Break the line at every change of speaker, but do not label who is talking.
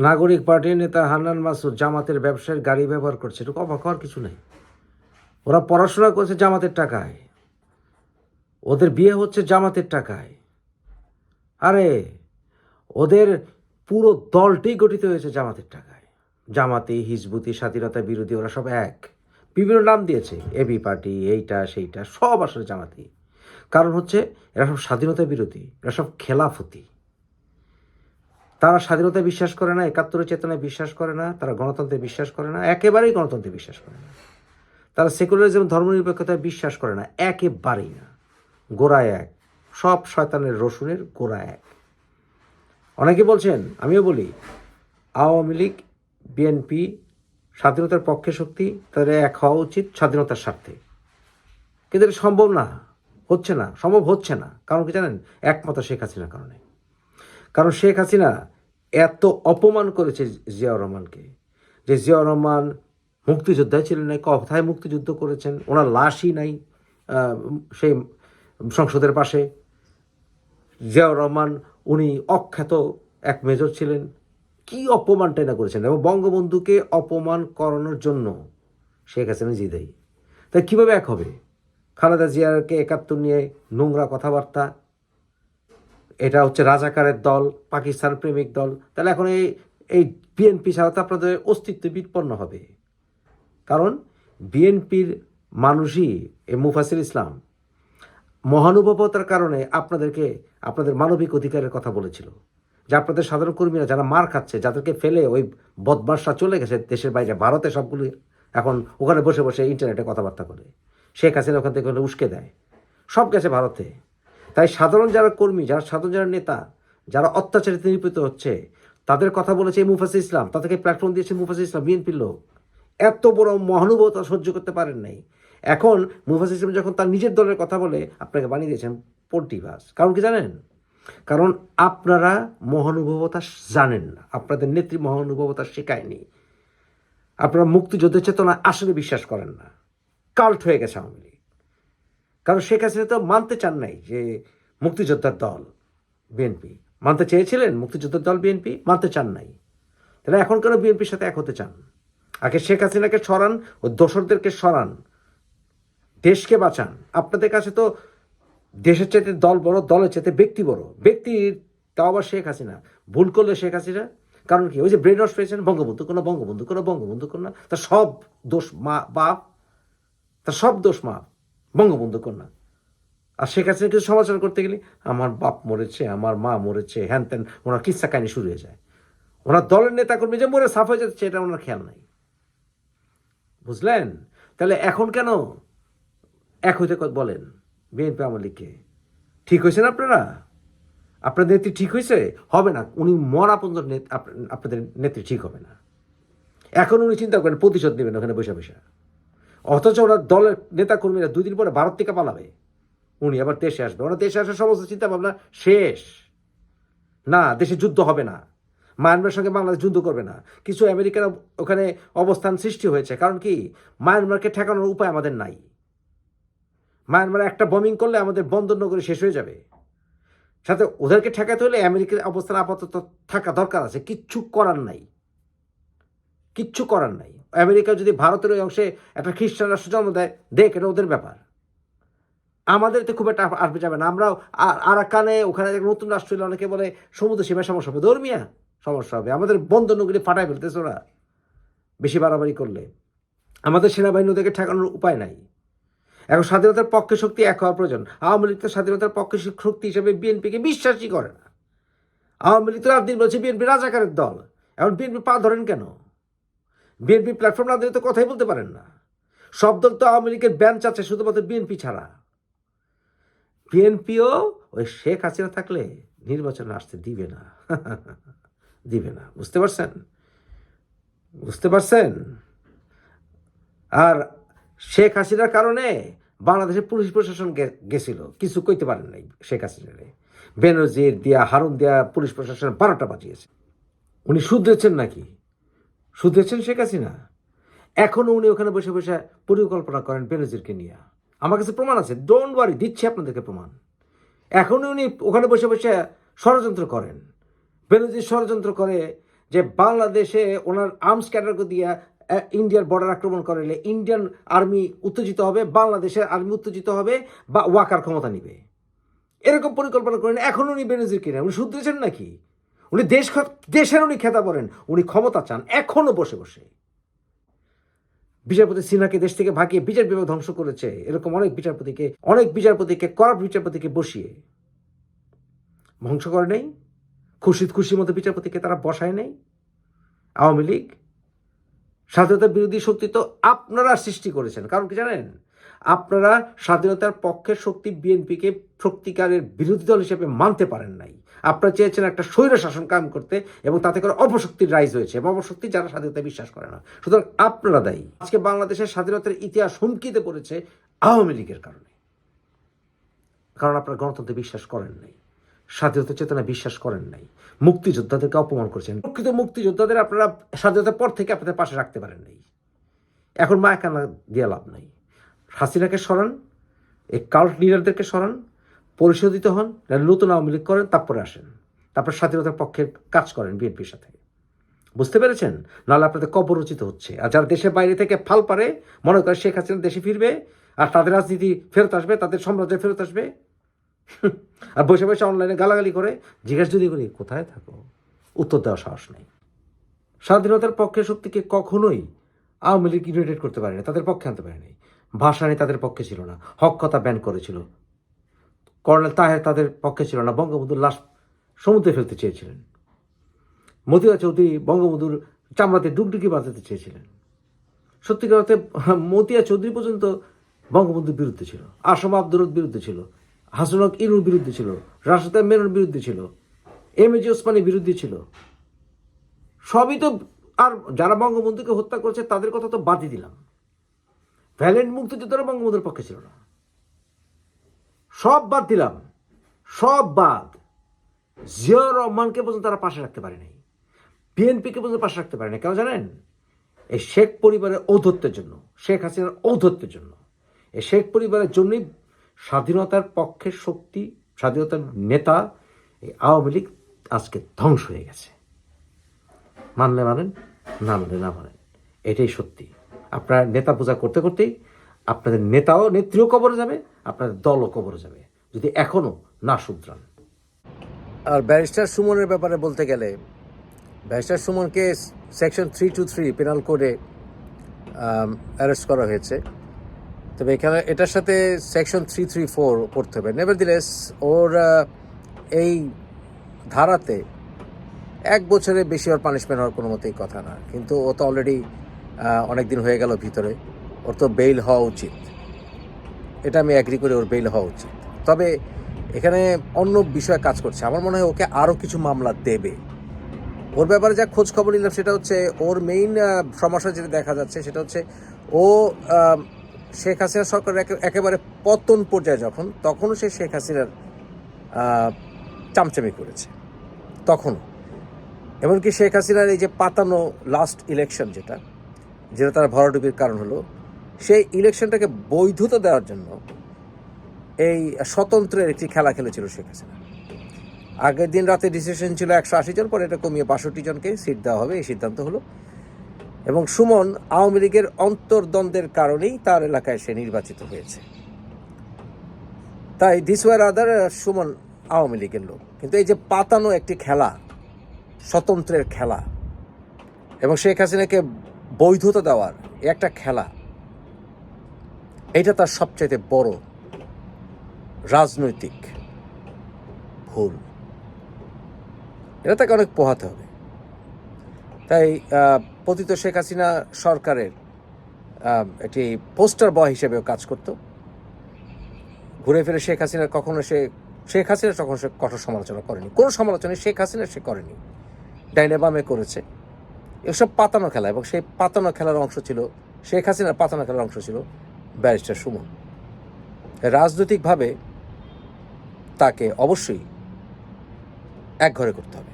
নাগরিক পার্টির নেতা হান্নান মাসুদ জামাতের ব্যবসায়ের গাড়ি ব্যবহার করছে। এটা অবাক হওয়ার কিছু নেই। ওরা পড়াশোনা করছে জামাতের টাকায়। ওদের বিয়ে হচ্ছে জামাতের টাকায়। আরে, ওদের পুরো দলটি গঠিত হয়েছে জামাতের টাকায়। জামাতি, হিজবুতি, স্বাধীনতা বিরোধী ওরা সব এক। বিভিন্ন নাম দিয়েছে এবি পার্টি, এইটা, সেইটা, সব আসলে জামাতি। কারণ হচ্ছে এরা সব স্বাধীনতা বিরোধী, এরা সব খেলাফতি। তারা স্বাধীনতায় বিশ্বাস করে না, একাত্তরের চেতনায় বিশ্বাস করে না, তারা গণতন্ত্রে বিশ্বাস করে না, একেবারেই গণতন্ত্রে বিশ্বাস করে না। তারা সেকুলারিজম, ধর্মনিরপেক্ষতায় বিশ্বাস করে না, একেবারেই না। গোড়ায় এক, সব শয়তানের রসুনের গোড়া এক। অনেকে বলছেন, আমিও বলি, আওয়ামী লীগ, বিএনপি, স্বাধীনতার পক্ষে শক্তি, তাদের এক হওয়া উচিত স্বাধীনতার স্বার্থে। কিন্তু এটা সম্ভব না, হচ্ছে না, সম্ভব হচ্ছে না। কারণ কি জানেন? একমাত্র শেখ হাসিনার কারণে। কারণ শেখ হাসিনা এত অপমান করেছে জিয়াউর রহমানকে যে জিয়াউর রহমান মুক্তিযোদ্ধাই ছিলেন নাই, কথায় মুক্তিযুদ্ধ করেছেন, ওনার লাশই নাই সেই সংসদের পাশে। জিয়াউর রহমান, উনি অখ্যাত এক মেজর ছিলেন। কি অপমানটাই না করেছেন? এবং বঙ্গবন্ধুকে অপমান করানোর জন্য শেখ হাসিনা জিদেই। তাই কীভাবে এক হবে? খালেদা জিয়ারকে একাত্তর নিয়ে নোংরা কথাবার্তা এটা হচ্ছে রাজাকারের দল, পাকিস্তান প্রেমিক দল। তাহলে এখন এই এই বিএনপি ছাড়া তো আপনাদের অস্তিত্ব বিপন্ন হবে। কারণ বিএনপির মানুষই এই মুফাসির ইসলাম। মহানুভবতার কারণে আপনাদেরকে, আপনাদের মানবিক অধিকারের কথা বলেছিল। যে আপনাদের সাধারণ কর্মীরা যারা মার খাচ্ছে, যাদেরকে ফেলে ওই বদমাসরা চলে গেছে দেশের বাইরে, ভারতে সবগুলো এখন ওখানে বসে বসে ইন্টারনেটে কথাবার্তা করে। শেখ হাসিনা ওখান থেকে উস্কে দেয়। সব গেছে ভারতে। তাই সাধারণ যারা কর্মী, যারা সাধারণ যারা নেতা, যারা অত্যাচারিত নিপীড়িত হচ্ছে, তাদের কথা বলেছে এই মুফাসির ইসলাম। তাদেরকে প্ল্যাটফর্ম দিয়েছে মুফাসির ইসলাম বিএনপির লোক। এত বড় মহানুভবতা সহ্য করতে পারেন নাই। এখন মুফাসির ইসলাম যখন তার নিজের দলের কথা বলে, আপনাকে বানিয়ে দিয়েছেন পোল্ট্রিভাস কারণ কি জানেন? কারণ আপনারা মহানুভবতা জানেন না। আপনাদের নেত্রী মহানুভবতা শেখায়নি। আপনারা মুক্তিযুদ্ধের চেতনা আসলে বিশ্বাস করেন না। কাল্ট হয়ে গেছে আওয়ামী লীগ। কারণ শেখ হাসিনা তো মানতে চান নাই যে মুক্তিযোদ্ধার দল বিএনপি মানতে চেয়েছিলেন মুক্তিযোদ্ধার দল বিএনপি মানতে চান নাই। তাহলে এখন কেন বিএনপির সাথে এক হতে চান? আগে শেখ হাসিনাকে সরান ও দোসরদেরকে সরান। দেশকে বাঁচান। আপনাদের কাছে তো দেশের চাইতে দল বড়, দলের চাইতে ব্যক্তি বড়। ব্যক্তি তাও আবার শেখ হাসিনা। ভুল করলে শেখ হাসিনা। কারণ কি? ওই যে ব্রেন পেয়েছেন বঙ্গবন্ধু, কোনো বঙ্গবন্ধু কোনো বঙ্গবন্ধু, কোনো তার সব দোষ মা, বাপ, তার সব দোষ মা বঙ্গবন্ধু কন্যা। আর শেখ হাসিনা কিছু সমাচার করতে গেলে আমার বাপ মরেছে, আমার মা মরেছে, হ্যান ত্যান, ওনার কিস্সা কাহিনী শুরু হয়ে যায়। ওনার দলের নেতা কর্মী যে মরে সাফ হয়ে যাচ্ছে, এটা ওনার খেয়াল নাই। বুঝলেন? তাহলে এখন কেন এক হইতে বলেন বিএনপি আওয়ামী লীগকে? ঠিক হয়েছেন আপনারা? আপনাদের নেত্রী ঠিক হয়েছে? হবে না। উনি মরা পর্যন্ত নেত- আপনাদের নেত্রী ঠিক হবে না। এখন উনি চিন্তা করেন প্রতিশোধ নেবেন ওখানে বসে বসে। অথচ ওনার দলের নেতা কর্মীরা দুই দিন পরে ভারত থেকে পালাবে। উনি আবার দেশে আসবে। ওনার দেশে আসার সমস্ত চিন্তা ভাবনা শেষ। না, দেশে যুদ্ধ হবে না। মায়ানমারের সঙ্গে বাংলাদেশ যুদ্ধ করবে না। কিছু আমেরিকার ওখানে অবস্থান সৃষ্টি হয়েছে। কারণ কি? মায়ানমারকে ঠেকানোর উপায় আমাদের নাই। মায়ানমারে একটা বমিং করলে আমাদের বন্দর নগরী শেষ হয়ে যাবে। সাথে ওদেরকে ঠেকাতে হলে আমেরিকার অবস্থান আপাতত থাকা দরকার আছে। কিচ্ছু করার নাই। কিচ্ছু করার নাই। আমেরিকা যদি ভারতের ওই অংশে একটা খ্রিস্টান রাষ্ট্র জন্ম দেয়, দেখ, এটা ওদের ব্যাপার। আমাদের তো খুব একটা আসবে যাবে না। আমরাও আ- আরাকানে ওখানে নতুন রাষ্ট্র হলে অনেকে বলে, সমুদ্র সীমায় সমস্যা হবে। ধর্মিয়া সমস্যা হবে। আমাদের বন্ধ নগরী ফাটাই ফেলতেছে ওরা, বেশি বাড়াবাড়ি করলে। আমাদের সেনাবাহিনী ওদেরকে ঠেকানোর উপায় নাই। এখন স্বাধীনতার পক্ষে শক্তি এক হওয়া প্রয়োজন। আওয়ামী লীগ তো স্বাধীনতার পক্ষে শক্তি হিসেবে বিএনপিকে বিশ্বাসই করে না। আওয়ামী লীগ তো দিন বলছে, বিএনপি রাজাকারের দল। এখন বিএনপি পা ধরেন কেন? বিএনপি প্ল্যাটফর্ম না দিলে তো কথাই বলতে পারেন না। সব দল তো আওয়ামী লীগের ব্যান চাচ্ছে শুধুমাত্র বিএনপি ছাড়া। বিএনপিও ওই শেখ হাসিনা থাকলে নির্বাচনে আসতে দিবে না। দিবে না। বুঝতে পারছেন? বুঝতে পারছেন? আর শেখ হাসিনার কারণে বাংলাদেশের পুলিশ প্রশাসন গেছিল। কিছু কইতে পারেন নাই শেখ হাসিনারে। বেনজির দিয়া, হারুন দিয়া পুলিশ প্রশাসন বারোটা বাজিয়েছে। উনি শুধরেছেন নাকি? শুধরেছেন শেখ হাসিনা? এখনও উনি ওখানে বসে বসে পরিকল্পনা করেন বেনজিরকে নিয়ে। আমার কাছে প্রমাণ আছে ডোন্ট ওয়ারি দিচ্ছি আপনাদেরকে প্রমাণ। এখনও উনি ওখানে বসে বসে ষড়যন্ত্র করেন। বেনজির ষড়যন্ত্র করে যে বাংলাদেশে ওনার আর্মস ক্যাটারকে দিয়ে ইন্ডিয়ার বর্ডার আক্রমণ করলে ইন্ডিয়ান আর্মি উত্তেজিত হবে, বাংলাদেশের আর্মি উত্তেজিত হবে বা ওয়াকার ক্ষমতা নিবে। এরকম পরিকল্পনা করেন এখন উনি বেনজির কিনা উনি শুধরেছেন নাকি? উনি দেশ দেশের উনি খেতা বলেন, উনি ক্ষমতা চান, এখনও বসে বসে। বিচারপতি সিনহাকে দেশ থেকে ভাগিয়ে বিচার বিভাগ ধ্বংস করেছে, এরকম অনেক বিচারপতিকে অনেক বিচারপতিকে করাপ বিচারপতিকে বসিয়ে। ধ্বংস করে নেই খুশি খুশির মতো বিচারপতিকে তারা বসায় নেই। আওয়ামী লীগ স্বাধীনতা বিরোধী শক্তি তো আপনারা সৃষ্টি করেছেন, কারণ কি জানেন? আপনারা স্বাধীনতার পক্ষের শক্তি বিএনপিকে সত্যিকারের বিরোধী দল হিসেবে মানতে পারেন নাই। আপনারা চেয়েছেন একটা স্বৈর শাসন কায়েম করতে এবং তাতে করে অপশক্তির রাইজ হয়েছে এবং অপশক্তি যারা স্বাধীনতা বিশ্বাস করে না। সুতরাং আপনারা দায়ী। আজকে বাংলাদেশের স্বাধীনতার ইতিহাস হুমকিতে পড়েছে আওয়ামী লীগের কারণে। কারণ আপনারা গণতন্ত্রে বিশ্বাস করেন নাই, স্বাধীনতা চেতনা বিশ্বাস করেন নাই, মুক্তিযোদ্ধাদেরকে অপমান করেছেন। প্রকৃত মুক্তিযোদ্ধাদের আপনারা স্বাধীনতার পর থেকে আপনাদের পাশে রাখতে পারেন নাই। এখন মায়া কান্না দিয়ে লাভ নাই। হাসিনাকে সরান, এই কাল্ট লিডারদেরকে সরান, পরিশোধিত হন নতুন আওয়ামী লীগ করেন, তারপরে আসেন। তারপর স্বাধীনতার পক্ষে কাজ করেন বিএনপির সাথে। বুঝতে পেরেছেন? নাহলে আপনাদের কবর রচিত হচ্ছে। আর যারা দেশের বাইরে থেকে ফাল পারে, মনে করে শেখ হাসিনা দেশে ফিরবে, আর তাদের রাজনীতি ফেরত আসবে, তাদের সাম্রাজ্য ফেরত আসবে। আর বসে বসে অনলাইনে গালাগালি করে, জিজ্ঞাসা যদি করি, কোথায় থাকো? উত্তর দেওয়ার সাহস নেই। স্বাধীনতার পক্ষে শক্তিকে কখনোই আওয়ামী লীগ ইউনাইটেড করতে পারেনি? তাদের পক্ষে আনতে পারেনি। ভাষানি তাদের পক্ষে ছিল না হক কথা ব্যান করেছিল। কর্নেল তাহের তাদের পক্ষে ছিল না, বঙ্গবন্ধুর লাশ সমুদ্রে ফেলতে চেয়েছিলেন। মতিবা চৌধুরী বঙ্গবন্ধুর চামড়াতে ডুগডুগি বাজাতে চেয়েছিলেন। সত্যিকার অর্থে মতিয়া চৌধুরী পর্যন্ত বঙ্গবন্ধুর বিরুদ্ধে ছিল, আসম আব্দুর বিরুদ্ধে ছিল হাসনক ইনুর বিরুদ্ধে ছিল, রাশেদা মেনুর বিরুদ্ধে ছিল, এম এজি ওসমানের বিরুদ্ধে ছিল। সবই তো, আর যারা বঙ্গবন্ধুকে হত্যা করেছে তাদের কথা তো বাদই দিলাম। ভ্যালেন্ট মুক্তিযোদ্ধারা বঙ্গবন্ধুর পক্ষে ছিল না। সব বাদ দিলাম। সব বাদ। জিয়াউর রহমানকে পর্যন্ত তারা পাশে রাখতে পারেনি। বিএনপিকে পর্যন্ত পাশে রাখতে পারে না কেন জানেন? এই শেখ পরিবারের ঔদ্ধত্যের জন্য, শেখ হাসিনার ঔদ্ধত্যের জন্য। এই শেখ পরিবারের জন্যই স্বাধীনতার পক্ষের শক্তি, স্বাধীনতার নেতা এই আওয়ামী লীগ আজকে ধ্বংস হয়ে গেছে। মানলে মানেন, না মানলে না মানেন। এটাই সত্যি। আপনার নেতা পূজা করতে করতেই আপনাদের নেতাও নেত্রীও কবরে যাবে, আপনাদের দলও কবরে যাবে। যদি এখনও না শুধরান। আর ব্যারিস্টার সুমনের ব্যাপারে বলতে গেলে, ব্যারিস্টার সুমনকে section three two three penal কোডে অ্যারেস্ট করা হয়েছে। তবে এখানে এটার সাথে সেকশন থ্রি থ্রি ফোর পড়তে হবে। নেভার দিলেস ওর এই ধারাতে এক বছরের বেশি ওর পানিশমেন্ট হওয়ার কোনো মতেই কথা না। কিন্তু ও তো অলরেডি অনেক দিন হয়ে গেল ভিতরে। ওর তো বেইল হওয়া উচিত। এটা আমি অ্যাগ্রি করি, ওর বেইল হওয়া উচিত। তবে এখানে অন্য বিষয়ে কাজ করছে। আমার মনে হয় ওকে আরও কিছু মামলা দেবে। ওর ব্যাপারে যা খোঁজ খবর নিলাম, সেটা হচ্ছে ওর মেইন সমস্যা যেটা দেখা যাচ্ছে, সেটা হচ্ছে ও শেখ হাসিনা সরকার একেবারে পতন পর্যায়ে যখন, তখনও সে শেখ হাসিনার চামচামি করেছে। তখনও। এমনকি শেখ হাসিনার এই যে পাতানো লাস্ট ইলেকশন যেটা যেটা তার ভরাডুবির কারণ হলো সেই ইলেকশনটাকে বৈধতা দেওয়ার জন্য এই স্বতন্ত্রের একটি খেলা খেলেছিল শেখ হাসিনা। আগের দিন রাতে ডিসিশন ছিল একশো আশি জন, পরে এটা কমিয়ে বাষট্টি জনকে সিট দেওয়া হবে, এই সিদ্ধান্ত হলো। এবং সুমন আওয়ামী লীগের অন্তর্দ্বন্দ্বের কারণেই তার এলাকায় সে নির্বাচিত হয়েছে। তাই this war other Suman Awami লীগের লোক। কিন্তু এই যে পাতানো একটি খেলা, স্বতন্ত্রের খেলা, এবং শেখ হাসিনাকে বৈধতা দেওয়ার একটা খেলা। এটা তার সবচাইতে বড় রাজনৈতিক ভুল। এটা তাকে অনেক পোহাতে হবে। তাই পতিত শেখ হাসিনা সরকারের একটি পোস্টার বয় হিসেবেও কাজ করত। ঘুরে ফিরে শেখ হাসিনা কখনো সে, শেখ হাসিনা তখন সে কঠোর সমালোচনা করেনি। কোনো সমালোচনা শেখ হাসিনা সে করেনি। ডাইনে বামে করেছে। এসব পাতানো খেলা, এবং সেই পাতানো খেলার অংশ ছিল, শেখ হাসিনার পাতানো খেলার অংশ ছিল ব্যারিস্টার সুমন। রাজনৈতিকভাবে তাকে অবশ্যই এক ঘরে করতে হবে।